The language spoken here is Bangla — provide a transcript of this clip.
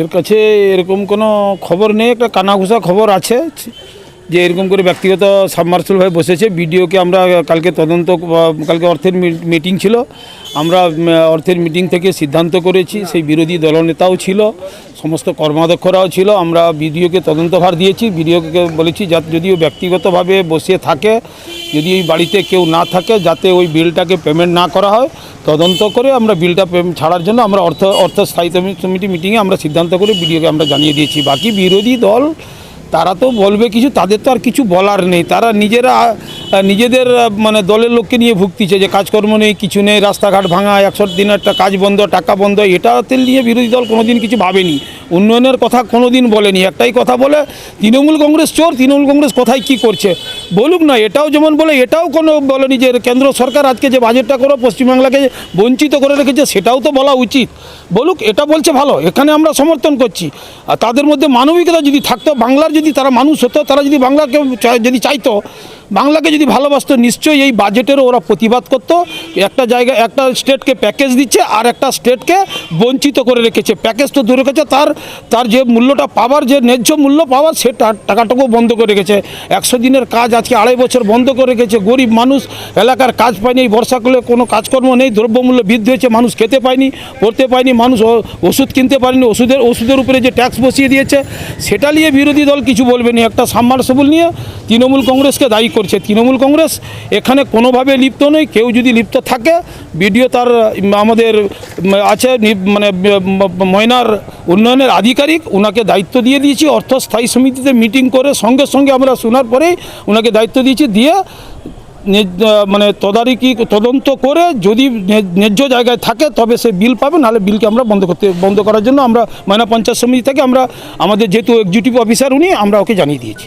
এর কাছে এরকম কোনো খবর নেই একটা কানাঘুষা খবর আছে। যে এরকম করে ব্যক্তিগত সাবমার্সেল ভাবে বসেছে, বিডিওকে আমরা কালকে তদন্ত, কালকে অর্থের মিটিং ছিল। আমরা অর্থের মিটিং থেকে সিদ্ধান্ত করেছি, সেই বিরোধী দলনেতাও ছিল, সমস্ত কর্মাধ্যক্ষরাও ছিল। আমরা বিডিওকে তদন্তভার দিয়েছি, বিডিওকে বলেছি যা, যদিও ব্যক্তিগতভাবে বসে থাকে, যদি ওই বাড়িতে কেউ না থাকে, যাতে ওই বিলটাকে পেমেন্ট না করা হয়, তদন্ত করে আমরা বিলটা ছাড়ার জন্য আমরা অর্থ অর্থ স্থায়ী সমি- সমিতি মিটিংয়ে আমরা সিদ্ধান্ত করে বিডিওকে আমরা জানিয়ে দিয়েছি। বাকি বিরোধী দল তারা তো বলবে কিছু তাদের তো আর কিছু বলার নেই। তারা নিজেরা নিজেদের মানে দলের লোককে নিয়ে ভুগতিছে যে কাজকর্ম নেই, কিছু নেই, রাস্তাঘাট ভাঙা একশো দিনের একটা কাজ বন্ধ, টাকা বন্ধ, এটাতে নিয়ে বিরোধী দল কোনোদিন কিছু ভাবেনি। উন্নয়নের কথা কোনোদিন বলেনি, একটাই কথা বলে, তৃণমূল কংগ্রেস চোর, তৃণমূল কংগ্রেস কোথায় কি করছে? বলুক না, এটাও যেমন বলে, এটাও কোনো বলেনি যে কেন্দ্র সরকার আজকে যে বাজেটটা করে, পশ্চিমবাংলাকে বঞ্চিত করে রেখেছে, সেটাও তো বলা উচিত। বলুক, এটা বলছে ভালো, এখানে আমরা সমর্থন করছি। আর তাদের মধ্যে মানবিকতা যদি থাকতো, বাংলার যদি তারা মানুষ হতো, তারা যদি বাংলাকে যদি চাইতো বাংলাকে যদি ভালোবাসতো, নিশ্চয়ই এই বাজেটেরও ওরা প্রতিবাদ করতো। একটা জায়গায় একটা স্টেটকে প্যাকেজ দিচ্ছে আর একটা স্টেটকে বঞ্চিত করে রেখেছে। প্যাকেজ তো দূরে রেখেছে, তার তার যে মূল্যটা পাওয়ার, যে ন্যায্য মূল্য পাওয়ার, সে টা- টাকাটাকেও বন্ধ করে রেখেছে। একশো দিনের কাজ আজকে আড়াই বছর বন্ধ করে রেখেছে। গরিব মানুষ, এলাকার কাজ পায়নি এই বর্ষাকালে কোনো কাজকর্ম নেই, দ্রব্যমূল্য বৃদ্ধি হয়েছে, মানুষ খেতে পায়নি, পড়তে পায়নি, মানুষ ওষুধ কিনতে পারেনি, ওষুধের ওষুধের উপরে যে ট্যাক্স বসিয়ে দিয়েছে, সেটা নিয়ে বিরোধী দল কিছু বলবে না। একটা সাবমার্সেবল নিয়ে তৃণমূল কংগ্রেসকে দায়ী করছে তৃণমূল কংগ্রেস, এখানে কোনোভাবে লিপ্ত নেই, কেউ যদি লিপ্ত থাকে, বিডিও তার আমাদের আছে মানে ময়নার উন্নয়নের আধিকারিক ওনাকে দায়িত্ব দিয়ে দিয়েছি অর্থ স্থায়ী সমিতিতে মিটিং করে সঙ্গে সঙ্গে আমরা শোনার পরেই ওনাকে দায়িত্ব দিয়েছি, দিয়ে মানে তদারকি, তদন্ত করে যদি ন্যায্য জায়গায় থাকে, তবে সে বিল পাবে, নাহলে বিলকে আমরা বন্ধ করতে, বন্ধ করার জন্য আমরা ময়না পঞ্চায়েত সমিতি থেকে আমরা, আমাদের যেহেতু এক্সিকিউটিভ অফিসার উনি, আমরা ওকে জানিয়ে দিয়েছি।